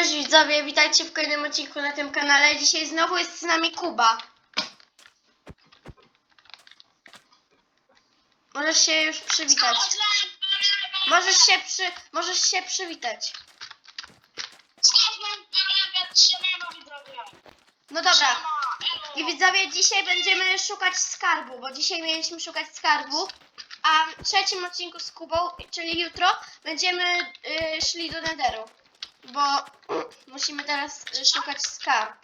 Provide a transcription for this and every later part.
Cześć widzowie, witajcie w kolejnym odcinku na tym kanale. Dzisiaj znowu jest z nami Kuba. Możesz się już przywitać. Możesz się przy... Możesz się przywitać. No dobra. I widzowie, dzisiaj będziemy szukać skarbu, bo dzisiaj mieliśmy szukać skarbu, a w trzecim odcinku z Kubą, czyli jutro, będziemy y, szli do Netheru, bo musimy teraz y, szukać skarb.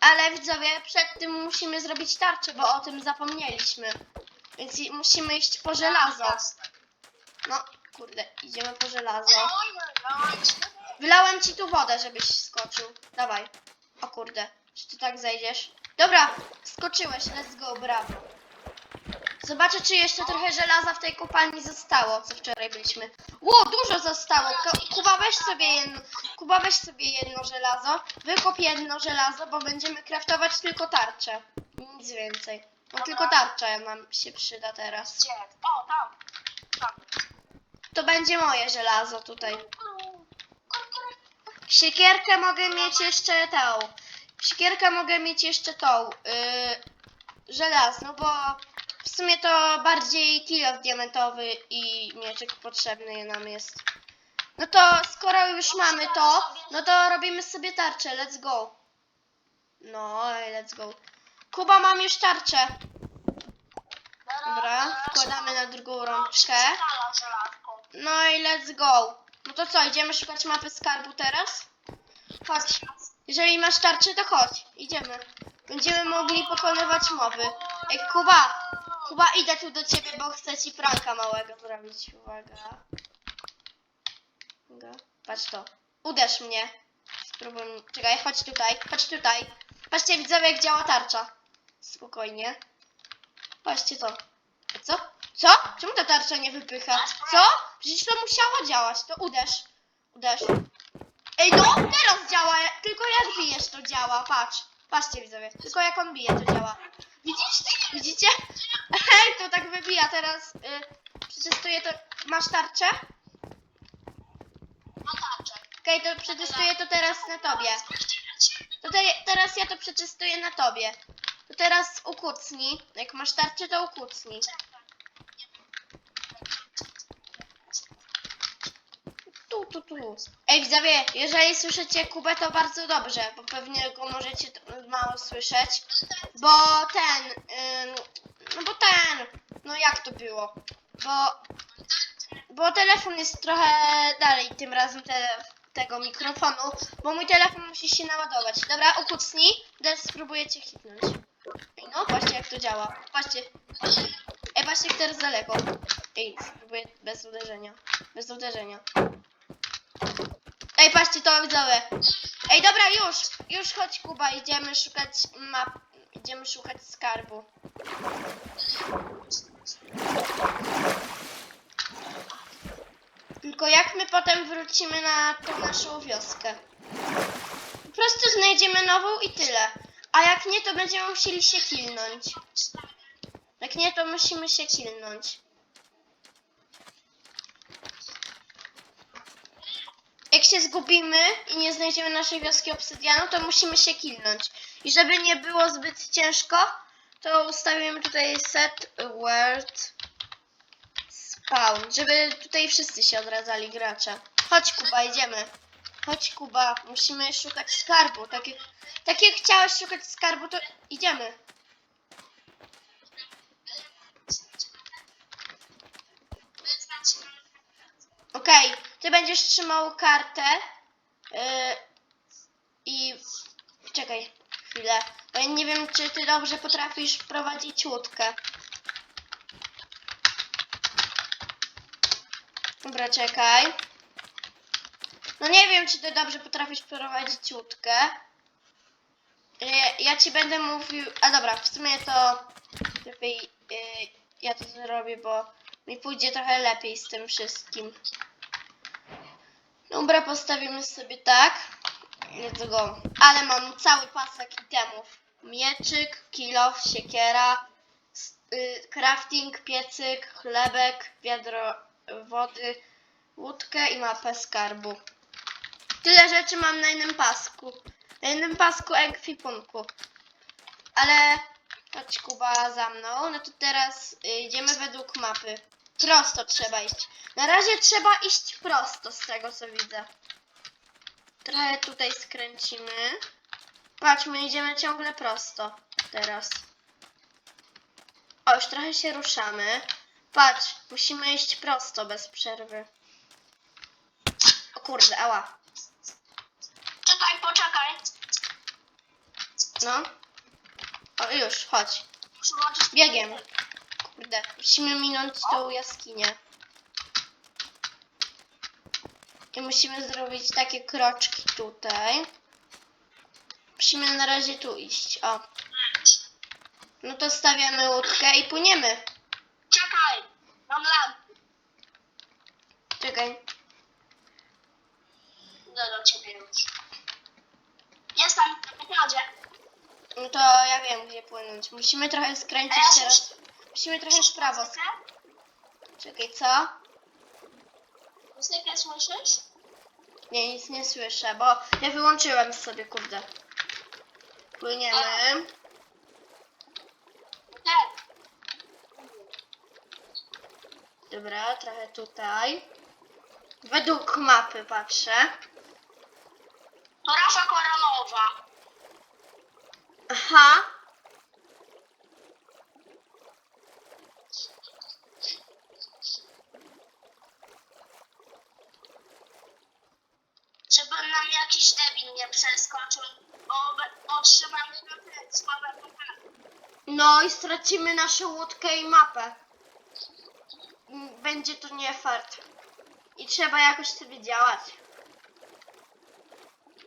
Ale widzowie, przed tym musimy zrobić tarczę, bo o tym zapomnieliśmy. Więc musimy iść po żelazo. No, kurde, idziemy po żelazo. Wylałem ci tu wodę, żebyś skoczył. Dawaj. O kurde, czy ty tak zejdziesz? Dobra, skoczyłeś, let's go, brawo. Zobaczę, czy jeszcze trochę żelaza w tej kopalni zostało, co wczoraj byliśmy. Ło, dużo zostało. Ko- Kuba, weź sobie jedno, Kuba, weź sobie jedno żelazo. Wykop jedno żelazo, bo będziemy kraftować tylko tarczę. Nic więcej. Bo tylko tarcza nam się przyda teraz. Gdzie? O, tam. Tam. To będzie moje żelazo tutaj. Siekierkę mogę mieć jeszcze tą. Siekierkę mogę mieć jeszcze tą. Yy, żelazną, bo w sumie to bardziej kilof diamentowy i mieczyk potrzebny nam jest. No to skoro już mamy to, no to robimy sobie tarczę. Let's go. No, let's go. Kuba, mam już tarczę. Dobra, wkładamy na drugą rączkę. No i let's go. No to co, idziemy szukać mapy skarbu teraz? Chodź. Jeżeli masz tarczę, to chodź. Idziemy. Będziemy mogli pokonywać mowy. Ej, Kuba! Kuba, idę tu do ciebie, bo chcę ci pranka małego zrobić. Uwaga. Uwaga. Patrz to. Uderz mnie. Spróbuj. Czekaj, chodź tutaj. Chodź tutaj. Patrzcie, widzowie, jak działa tarcza. Spokojnie. Patrzcie to. Co? Co? Czemu ta tarcza nie wypycha? Co? Przecież to musiało działać. To uderz. Uderz. Ej, no, teraz działa. Tylko jak bijesz, to działa. Patrz. Patrzcie, widzowie. Tylko jak on bije, to działa. Widzisz? Widzicie? Ej, to tak wybija. Teraz y, przetestuję to. Masz tarczę? No tarczę. Okej, to przetestuję to teraz na tobie. To te, teraz ja to przetestuję na tobie. To teraz ukucnij. Jak masz tarczę, to ukucnij. Tu, tu, tu. Ej, widzowie, jeżeli słyszycie Kubę, to bardzo dobrze, bo pewnie go możecie t- mało słyszeć. Bo ten, ym, no bo ten, no jak to było? Bo, bo telefon jest trochę dalej tym razem te, tego mikrofonu, bo mój telefon musi się naładować. Dobra, ukucnij, teraz spróbuję cię hitnąć. Ej, no, patrzcie jak to działa. Patrzcie. Ej, patrzcie teraz daleko. Ej, spróbuję bez uderzenia. Bez uderzenia. Ej, patrzcie, to widzowie. Ej, dobra, już. Już chodź, Kuba, idziemy szukać map. Idziemy szukać skarbu. Tylko jak my potem wrócimy na tą naszą wioskę? Po prostu znajdziemy nową i tyle. A jak nie, to będziemy musieli się kilnąć. Jak nie, to musimy się kilnąć. Jak się zgubimy i nie znajdziemy naszej wioski obsydianu, to musimy się kilnąć. I żeby nie było zbyt ciężko, to ustawimy tutaj set word spawn, żeby tutaj wszyscy się odradzali gracze. Chodź Kuba, idziemy. Chodź Kuba, musimy szukać skarbu. Tak jak, tak jak chciałeś szukać skarbu, to idziemy. Okej, ty będziesz trzymał kartę yy, i czekaj chwilę, bo ja nie wiem, czy ty dobrze potrafisz prowadzić łódkę. Dobra, czekaj. No nie wiem, czy ty dobrze potrafisz prowadzić łódkę. Ja, ja ci będę mówił. A dobra, w sumie to lepiej yy, ja to zrobię, bo mi pójdzie trochę lepiej z tym wszystkim. Dobra, postawimy sobie tak. Let's go. Ale mam cały pasek itemów. Mieczyk, kilof, siekiera, y, crafting, piecyk, chlebek, wiadro wody, łódkę i mapę skarbu. Tyle rzeczy mam na jednym pasku. Na jednym pasku ekwipunku. Ale chodź Kuba za mną. No to teraz y, idziemy według mapy. Prosto trzeba iść. Na razie trzeba iść prosto z tego co widzę. Trochę tutaj skręcimy. Patrz, my idziemy ciągle prosto. Teraz. O, już trochę się ruszamy. Patrz, musimy iść prosto bez przerwy. O kurde, ała. Czekaj, poczekaj. No. O, już, chodź. Biegiem. Kurde, musimy minąć tą jaskinię. I musimy zrobić takie kroczki tutaj. Musimy na razie tu iść. O. No to stawiamy łódkę i płyniemy. Czekaj. Mam lampę. Czekaj. Idę do ciebie już. Jestem w pokładzie. No to ja wiem, gdzie płynąć. Musimy trochę skręcić A ja teraz. Musimy trochę w prawo. Czekaj, co? Muzykę słyszysz? Nie, nic nie słyszę, bo ja wyłączyłem sobie, kurde. Płyniemy. Tak. Dobra, trochę tutaj. Według mapy patrzę. To Koronowa. Aha. Żeby nam jakiś debil nie przeskoczył. Bo be- otrzymamy na ten słabe pokazy. No i stracimy naszą łódkę i mapę. Mm, Będzie to nie fart. I trzeba jakoś sobie działać.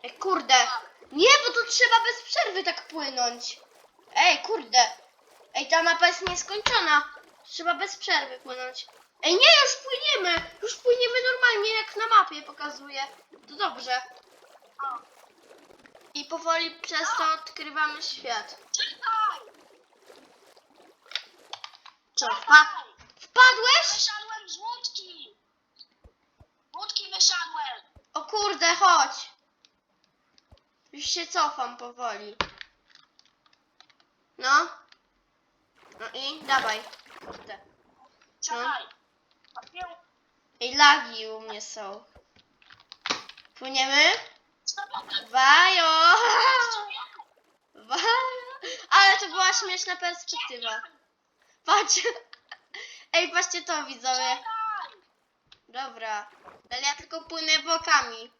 Ej, kurde. Nie, bo to trzeba bez przerwy tak płynąć. Ej, kurde. Ej, ta mapa jest nieskończona. Trzeba bez przerwy płynąć. Ej, nie, już płyniemy. Już płyniemy normalnie, jak na mapie pokazuje. To dobrze. I powoli przez to odkrywamy świat. czekaj! Co, wpa- wpadłeś? Wyszedłem z łódki! Łódki wyszedłem! O kurde, chodź. Już się cofam powoli. No. No i dawaj. Kurde. Czekaj! Ej, lagi u mnie są. Płyniemy? Wajo! Wajo! Ale to była śmieszna perspektywa. Patrz. Ej, patrzcie to widzowie. Dobra. Ale ja tylko płynę bokami.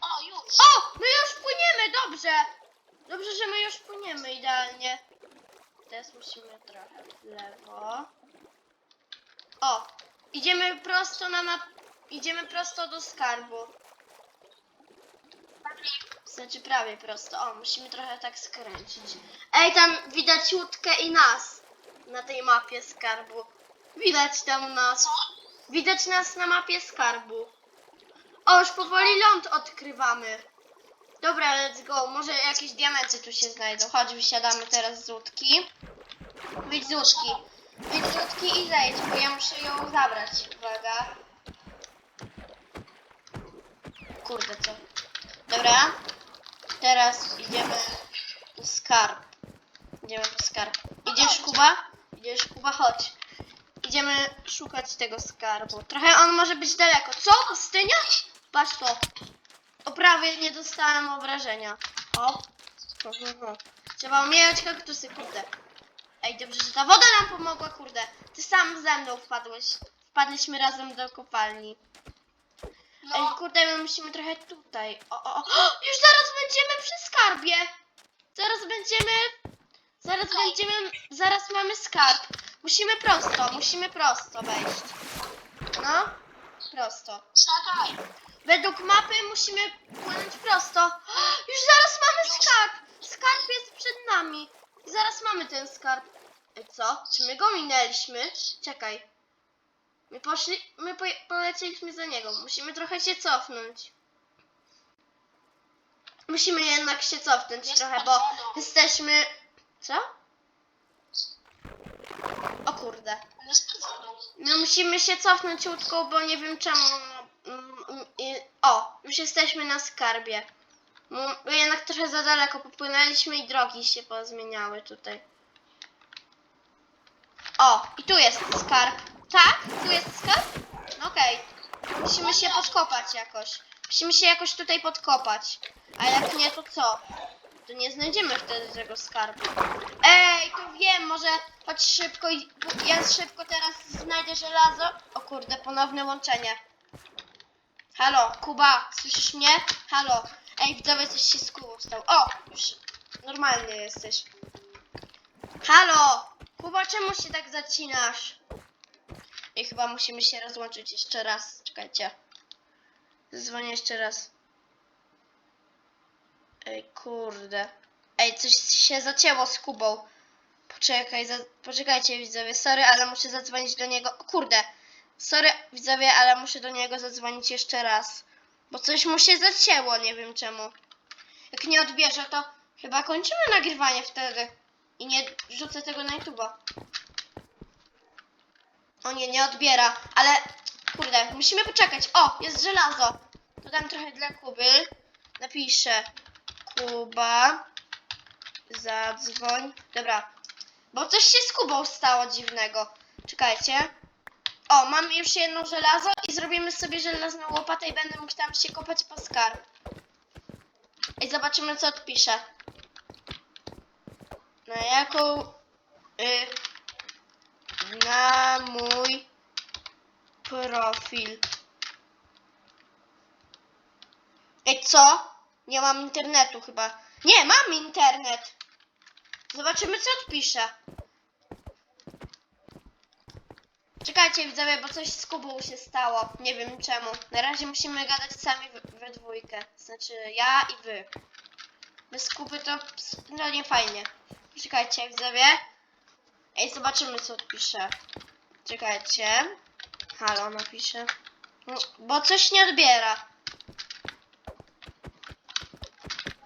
O, już! O! My już płyniemy, dobrze! Dobrze, że my już płyniemy idealnie. Teraz musimy trochę w lewo. O! Idziemy prosto na map... Idziemy prosto do skarbu. Znaczy prawie prosto. O, musimy trochę tak skręcić. Ej, tam widać łódkę i nas. Na tej mapie skarbu. Widać tam nas. Widać nas na mapie skarbu. O, już powoli ląd odkrywamy. Dobra, let's go. Może jakieś diamenty tu się znajdą. Chodź, wysiadamy teraz z łódki. Wyjdź z łódki. Wyjdź z łódki i zejdź, bo ja muszę ją zabrać. Uwaga. Kurde, co? Dobra. Teraz idziemy po skarb. Idziemy po skarb. Idziesz, Kuba? Idziesz, Kuba? Chodź. Idziemy szukać tego skarbu. Trochę on może być daleko. Co? Pustynia? Patrz to. O prawie nie dostałem obrażenia. O. Trzeba umierać kaktusy, kurde. Ej, dobrze, że ta woda nam pomogła, kurde. Ty sam ze mną wpadłeś. Wpadliśmy razem do kopalni. Ej, No, kurde, my musimy trochę tutaj. O, o, o. Już zaraz będziemy przy skarbie. Zaraz będziemy. Zaraz będziemy. Zaraz mamy skarb. Musimy prosto, musimy prosto wejść. No, prosto. czekaj! Według mapy musimy płynąć prosto. Już zaraz mamy skarb. Skarb jest przed nami. Zaraz mamy ten skarb. Ej, Co? Czy my go minęliśmy? Czekaj. My poszli, my poje, polecieliśmy za niego. Musimy trochę się cofnąć. Musimy jednak się cofnąć Jest trochę, pod bo wodą. jesteśmy... Co? O kurde. No musimy się cofnąć ciutko, bo nie wiem czemu. Mm, mm, i- O, już jesteśmy na skarbie. Mm, Bo jednak trochę za daleko popłynęliśmy i drogi się pozmieniały tutaj. O, i tu jest skarb. Tak? Tu jest skarb? Okej. Musimy się podkopać jakoś. Musimy się jakoś tutaj podkopać. A jak nie, to co? To nie znajdziemy wtedy tego skarbu. Ej, to wiem, może chodź szybko i ja szybko teraz znajdę żelazo. O kurde, ponowne łączenie. Halo, Kuba, słyszysz mnie? Halo. Ej, widzowie, coś się z Kubą stało. O, już normalnie jesteś. Halo, Kuba, czemu się tak zacinasz? I chyba musimy się rozłączyć jeszcze raz. Czekajcie. Zadzwonię jeszcze raz. Ej, kurde. Ej, coś się zacięło z Kubą. Poczekaj, za... poczekajcie widzowie, sorry, ale muszę zadzwonić do niego. O kurde, sorry widzowie, ale muszę do niego zadzwonić jeszcze raz. Bo coś mu się zacięło, nie wiem czemu. Jak nie odbierze, to chyba kończymy nagrywanie wtedy. I nie wrzucę tego na YouTube'a. O nie, nie odbiera, ale kurde, musimy poczekać. O, jest żelazo. Dodam trochę dla Kuby. Napiszę Kuba, zadzwoń. Dobra, bo coś się z Kubą stało dziwnego. Czekajcie. O, mam już jedno żelazo i zrobimy sobie żelazną łopatę i będę mógł tam się kopać po skarb. I zobaczymy co odpisze. Na jaką... Y, na mój profil. Ej, co? Nie mam internetu chyba. Nie, mam internet. Zobaczymy, co odpisze. Czekajcie, widzowie, bo coś z Kubą się stało. Nie wiem czemu. Na razie musimy gadać sami we, we dwójkę. Znaczy, ja i wy. Bez Kuby to no nie fajnie. Czekajcie, widzowie. Ej, zobaczymy, co odpisze. Czekajcie. Halo, napiszę. No, Bo coś nie odbiera.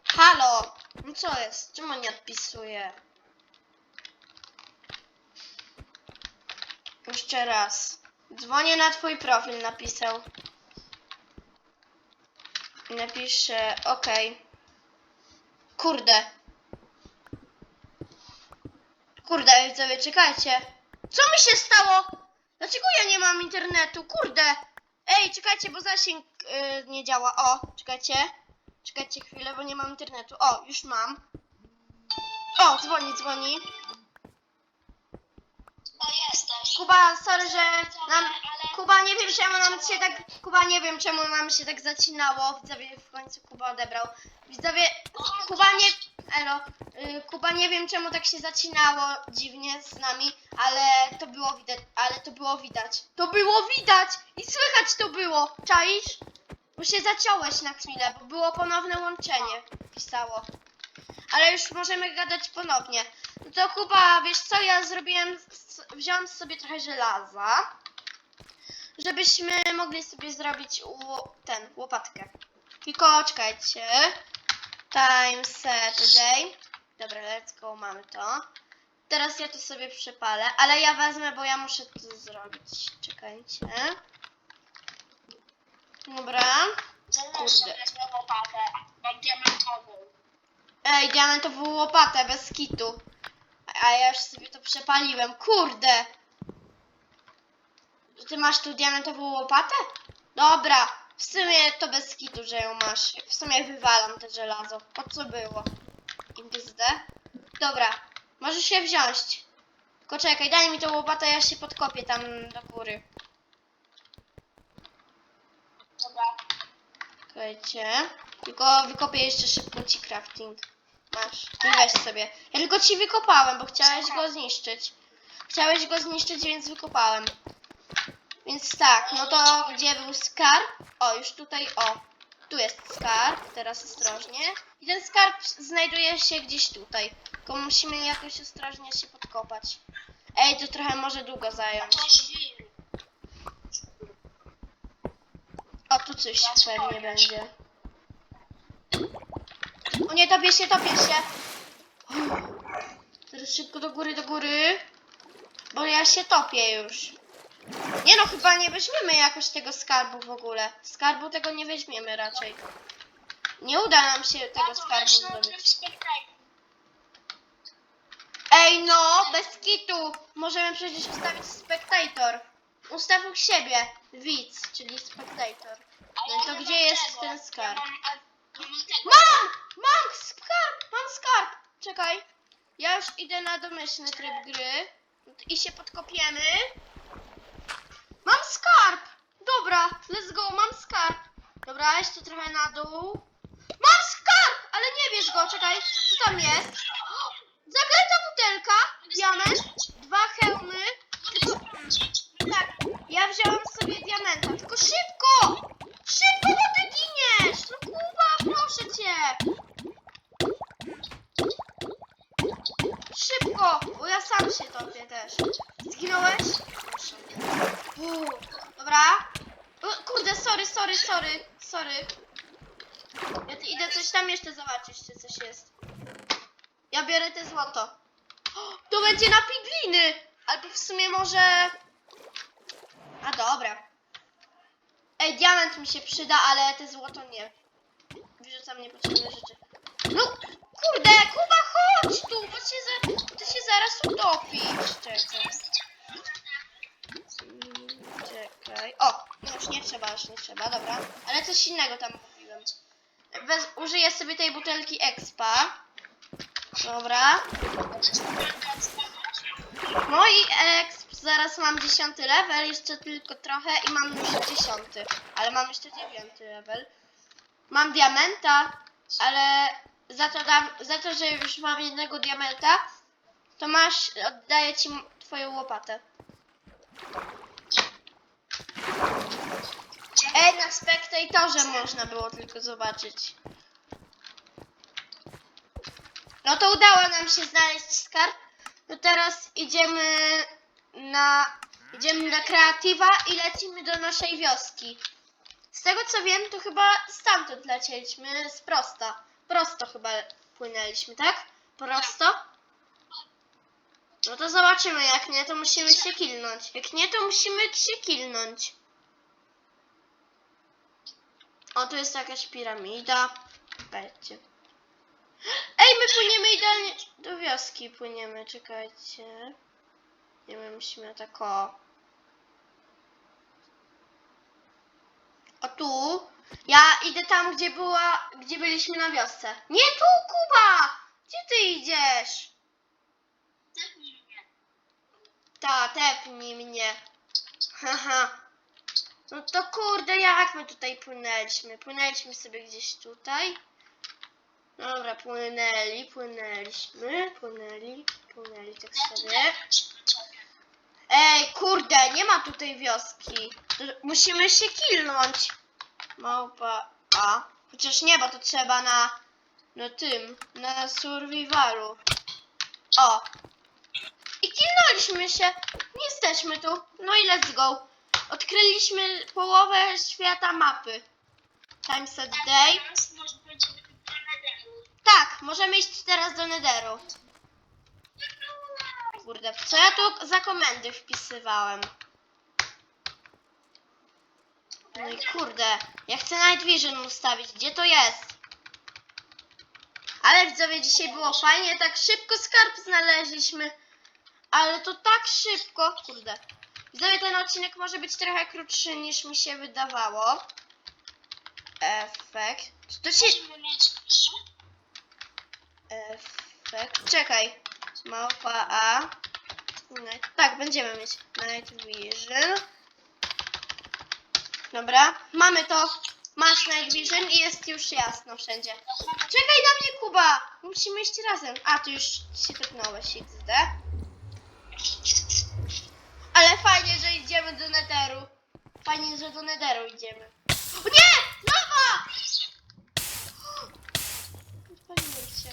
Halo! No co jest? Czemu nie odpisuje? Jeszcze raz. Dzwonię na twój profil, napisał. Napiszę, okej. Kurde. Kurde, widzowie, czekajcie. Co mi się stało? Dlaczego ja nie mam internetu? Kurde. Ej, czekajcie, bo zasięg yy, nie działa. O, czekajcie. Czekajcie chwilę, bo nie mam internetu. O, już mam. O, dzwoni, dzwoni. No jesteś. Kuba, sorry, że nam... Kuba, nie wiem czemu nam się tak... Kuba, nie wiem czemu nam się tak zacinało. Widzowie, w końcu Kuba odebrał. Widzowie, Kuba nie... Elo. Y, Kuba, nie wiem czemu tak się zacinało dziwnie z nami, ale to było widać, ale to było widać. To było widać! I słychać to było! Czaisz? Bo się zaciąłeś na chwilę, bo było ponowne łączenie. Pisało. Ale już możemy gadać ponownie. No to Kuba, wiesz co, ja zrobiłem, wziąłem sobie trochę żelaza, żebyśmy mogli sobie zrobić ten, łopatkę. Tylko czekajcie. Time set day. Dobra, let's go, mamy to. Teraz ja to sobie przepalę, ale ja wezmę, bo ja muszę to zrobić. Czekajcie. Dobra. Sobie wezmę łopatę. Mam diamentową. Ej, diamentową łopatę bez kitu. A ja już sobie to przepaliłem. Kurde! Ty masz tu diamentową łopatę? Dobra, w sumie to bez kitu, że ją masz. W sumie wywalam te żelazo. Po co było? XD. Dobra, możesz się wziąć. Tylko czekaj, daj mi tą łopatę, ja się podkopię tam do góry. Dobra. Czekajcie. Tylko wykopię jeszcze szybko ci crafting. Masz. I weź sobie. Ja tylko ci wykopałem, bo chciałeś go zniszczyć. Chciałeś go zniszczyć, więc wykopałem. Więc tak, no to gdzie był skarb? O, już tutaj, o. Tu jest skarb, teraz ostrożnie. I ten skarb znajduje się gdzieś tutaj. Tylko musimy jakoś ostrożnie się podkopać. Ej, to trochę może długo zająć. O, tu coś pewnie będzie. O nie, topię się, topię się. Teraz szybko do góry, do góry. bo ja się topię już. Nie no, chyba nie weźmiemy jakoś tego skarbu w ogóle. Skarbu tego nie weźmiemy raczej. Nie uda nam się tego skarbu zdobyć. spectator. Ej no, bez kitu. Możemy przecież ustawić spectator. Ustaw u siebie widz, czyli spectator. No to gdzie jest ten skarb? Mam! Mam skarb! Mam skarb! Czekaj. Ja już idę na domyślny tryb gry. I się podkopiemy. Mam skarb! Dobra, let's go, mam skarb. Dobra, jeszcze trochę na dół. Mam skarb! Ale nie bierz go, czekaj. Co tam jest? Zaklęta butelka, diament, dwa hełmy. Tylko, tak, ja wziąłem sobie diamenta. Tylko szybko! Szybko, bo ty giniesz! No Kuba, proszę cię! Szybko, bo ja sam się topię też. Zginąłeś? Proszę. Uuu, Dobra. O, kurde, sorry, sorry, sorry, sorry. Ja t- idę coś tam jeszcze zobaczyć, czy coś jest. Ja biorę te złoto. O, To będzie na pigliny! Albo w sumie może... A dobra. Ej, diament mi się przyda, ale te złoto nie. Wyrzucam niepotrzebne rzeczy. No, kurde, Kuba, chodź tu, bo się za, ty się zaraz utopisz. Czekaj. Czekaj. O, no już nie trzeba, już nie trzeba, dobra. Ale coś innego tam mówiłem. Wez, użyję sobie tej butelki expa. Dobra. No i exp, zaraz mam dziesiąty level, jeszcze tylko trochę i mam już dziesiąty. Ale mam jeszcze dziewiąty level. Mam diamenta, ale za to, dam, za to, że już mam jednego diamenta, to masz, oddaję ci twoją łopatę. Ej, na spektatorze można było tylko zobaczyć. No to udało nam się znaleźć skarb. No teraz idziemy na idziemy na kreatywa i lecimy do naszej wioski. Z tego co wiem, to chyba stamtąd lecieliśmy z prosta. Prosto chyba płynęliśmy, tak? Prosto? No to zobaczymy, jak nie, to musimy się kilnąć. Jak nie, to musimy się kilnąć. O, tu jest jakaś piramida. Będzie. Ej, my płyniemy idealnie do wioski. Płyniemy, czekajcie. Nie wiem, musimy tak o. O tu. Ja idę tam, gdzie była, gdzie byliśmy na wiosce. Nie tu, Kuba! Gdzie ty idziesz? Tepnij mnie. Ta, tepnij mnie. Haha. No to kurde, jak my tutaj płynęliśmy? Płynęliśmy sobie gdzieś tutaj. Dobra, płynęli, płynęliśmy, płynęli, płynęli tak sobie. Ej, kurde, nie ma tutaj wioski. To musimy się kilnąć. Małpa A. Chociaż nie, bo to trzeba na, na tym, na survivalu. O. I kilnęliśmy się. Nie jesteśmy tu. No i let's go. Odkryliśmy połowę świata mapy. Time set day. Tak, możemy iść teraz do Netheru. Kurde, co ja tu za komendy wpisywałem? No i kurde, ja chcę Night Vision ustawić. Gdzie to jest? Ale widzowie, dzisiaj było fajnie, tak szybko skarb znaleźliśmy. Ale to tak szybko. Kurde. Widzowie, ten odcinek może być trochę krótszy niż mi się wydawało. Efekt. Czy to się... Musimy mieć. Efekt. Czekaj. Małpa A. Night- Tak, będziemy mieć Night Vision. Dobra, mamy to. Masz Night Vision i jest już jasno wszędzie. Czekaj na mnie, Kuba! Musimy iść razem. A, ty już się tepnąłeś, XD. Ale fajnie, że idziemy do Netheru. Fajnie, że do Netheru idziemy. O nie! Lawa! Odpaliłem się.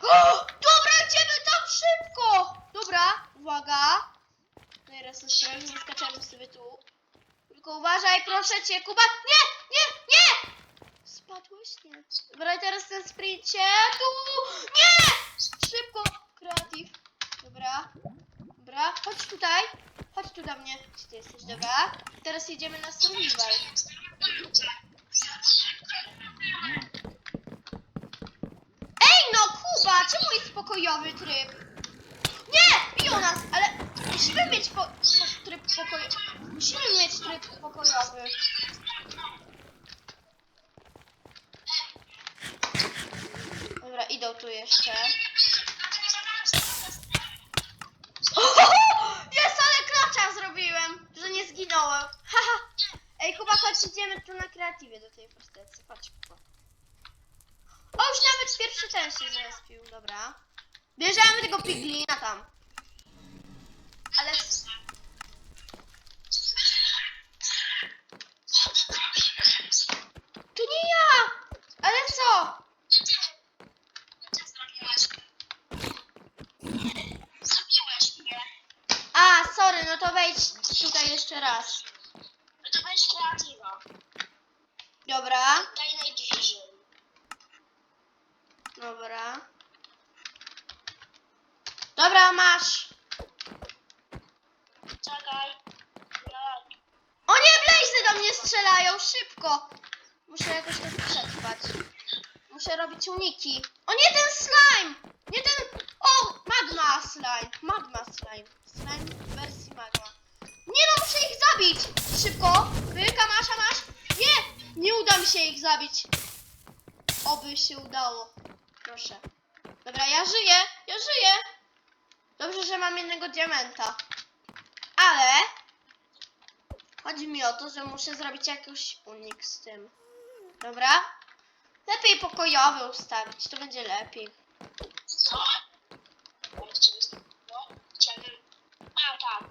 O, dobra, idziemy tam szybko! Dobra, uwaga. Teraz ostrożnie wyskaczamy sobie tu. Tylko uważaj, proszę cię, Kuba. Nie, nie, nie! spadłeś? Nie. Dobra, i teraz ten sprincie. Tu! Nie! Szybko! Kreatyw. Dobra. Dobra, chodź tutaj. Chodź tu do mnie. Gdzie ty jesteś? Dobra. Teraz jedziemy na survival. Ej no, Kuba! Czemu jest pokojowy tryb? Nie! Biją nas, ale musimy mieć po, po, tryb pokojowy. Musimy mieć tryb pokojowy. Dobra, idą tu jeszcze. Jest, ale klacza zrobiłem, że nie zginąłem. Haha. Ej, Kuba, idziemy tu na kreatywie do tej fortecy. Chodź, Kuba. O, już nawet pierwszy ten się zrespił, dobra. Bierzemy tego piglina tam. Ale... To nie ja! Ale co? Zabiłeś mnie. A, sorry, no to wejdź tutaj jeszcze raz. No to weź kreatywa. Dobra, Daj najbliżej. dobra. Dobra, masz. Czekaj. No, O nie, Blazy do mnie strzelają, szybko. Muszę jakoś to przetrwać. Muszę robić uniki. O nie, ten slime! Nie ten... O, magma slime. Magma slime. Slime w wersji magma. Nie no, muszę ich zabić. Szybko. Wyka, masz, a masz? Nie, nie uda mi się ich zabić. Oby się udało. Proszę. Dobra, ja żyję, ja żyję. Dobrze, że mam jednego diamenta. Ale Chodzi mi o to, że muszę zrobić jakiś unik z tym. Dobra? Lepiej pokojowy ustawić, to będzie lepiej. co? No, chciałbym... A, tak.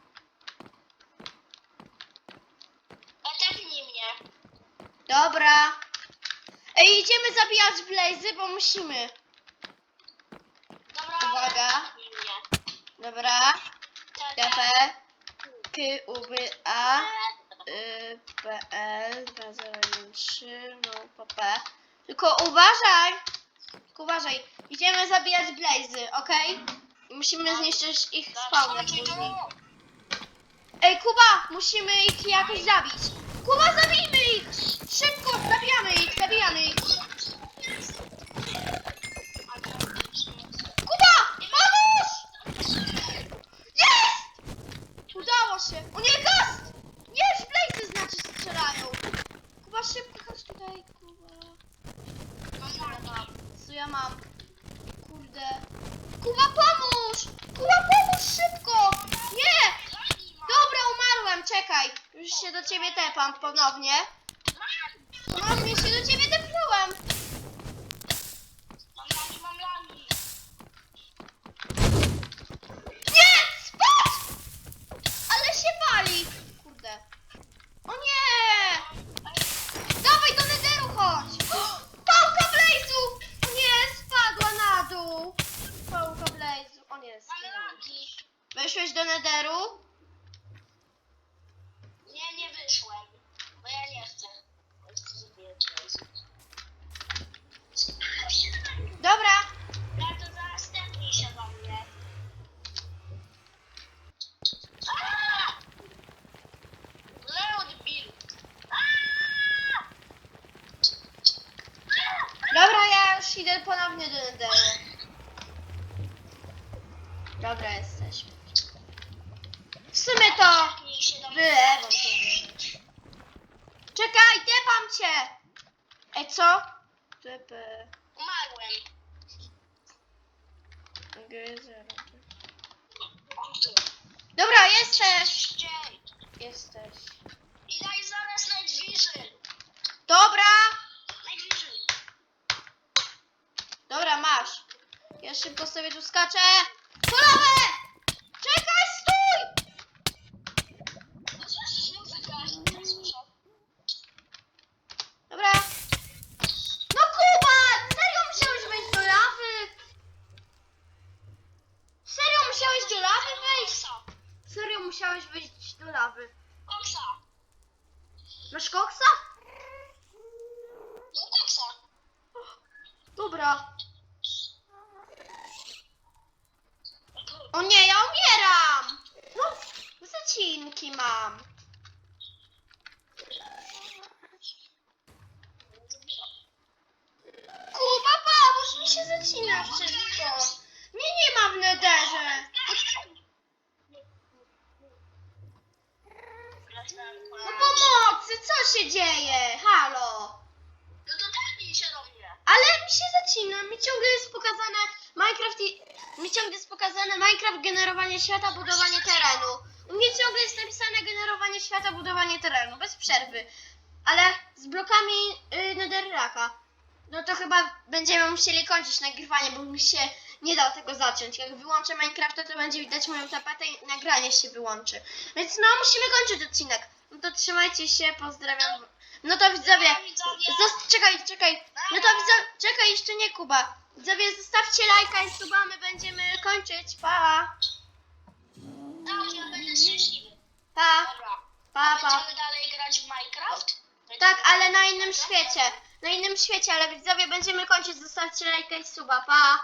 Etepnij mnie. Dobra. Ej, idziemy zabijać Blazy, bo musimy. Dobra, Uwaga. mnie. Dobra. Te- TP. K, U, B, A. Y, P, L. 2013. No, P, P. Tylko uważaj. Tylko uważaj. Idziemy zabijać Blazy, okej? I Musimy zniszczyć ich spawner tu. później. Ej, Kuba, musimy ich jakoś zabić. Kuba, zabijmy ich! Szybko, zabijamy ich, zabijamy ich. Kuba, pomóż! Jest! Udało się. O! Nie, Blazy znaczy strzelają. Kuba, szybko, chodź tutaj, Kuba. Co ja mam? Kurde. Kuba, pomóż! Kuba, pomóż szybko! Nie! Dobra, umarłem, czekaj. Już się do ciebie tepam ponownie. Ponownie się do ciebie tepnąłem. Mam lagi, mam lagi. Nie! Spadł! Ale się wali. Kurde. O nie! Dawaj do nederu chodź! Pałka Blazu! O nie, spadła na dół. Pałka Blazu. O nie, Mam zginąłem. lagi. Weszłeś do nederu? Nie, nie wyszłem. Bo ja nie chcę. Ja chcę zabijać Jezu. Dobra. Ja to zaraz tepnij się do mnie. Aaa! Leon bill. Aaa! Dobra, ja już idę ponownie do nederu. Dobra, jesteśmy. W sumie to Tepnij się do mnie. wylewam to wodę. Czekaj, tepam cię! Ej, co? TP. Umarłem. G0. Dobra, jesteś! Gdzie? Jesteś. I daj zaraz najbliżej. Dobra! Najbliżej. Dobra, masz. Ja szybko sobie tu skaczę. Kulawe! Czekaj, stój! No słyszysz muzykę? Nie słyszę. Dobra. No Kuba! Serio musiałeś wejść do lawy? Serio musiałeś do lawy wejść? Koksa. Serio musiałeś wejść do lawy. Koksa. Masz koksa? No koksa. Dobra. O nie, ja umieram! No, zacinki mam. Kuba, pomóż mi się zacina wszystko. Nie, nie ma w nederze. No pomocy, co się dzieje? Halo. No to tepnij się do mnie. Ale mi się zacina, mi ciągle jest pokazane Minecraft i... Mi ciągle jest pokazane Minecraft, generowanie świata, budowanie terenu. U mnie ciągle jest napisane generowanie świata, budowanie terenu, bez przerwy. Ale z blokami yy. No to chyba będziemy musieli kończyć nagrywanie, bo mi się nie da tego zaciąć. Jak wyłączę Minecrafta, to będzie widać moją tapetę i nagranie się wyłączy. Więc no, musimy kończyć odcinek. No to trzymajcie się, pozdrawiam. No to widzowie, zos- czekaj, czekaj. No to widzowie, czekaj, jeszcze nie Kuba. Widzowie, zostawcie lajka i suba, my będziemy kończyć. Pa, Dobrze, ja będę szczęśliwy. pa, Dobra. pa, pa. Będziemy dalej grać w Minecraft? Tak, ale na innym świecie. Na innym świecie, ale widzowie, będziemy kończyć. Zostawcie lajka i suba, pa.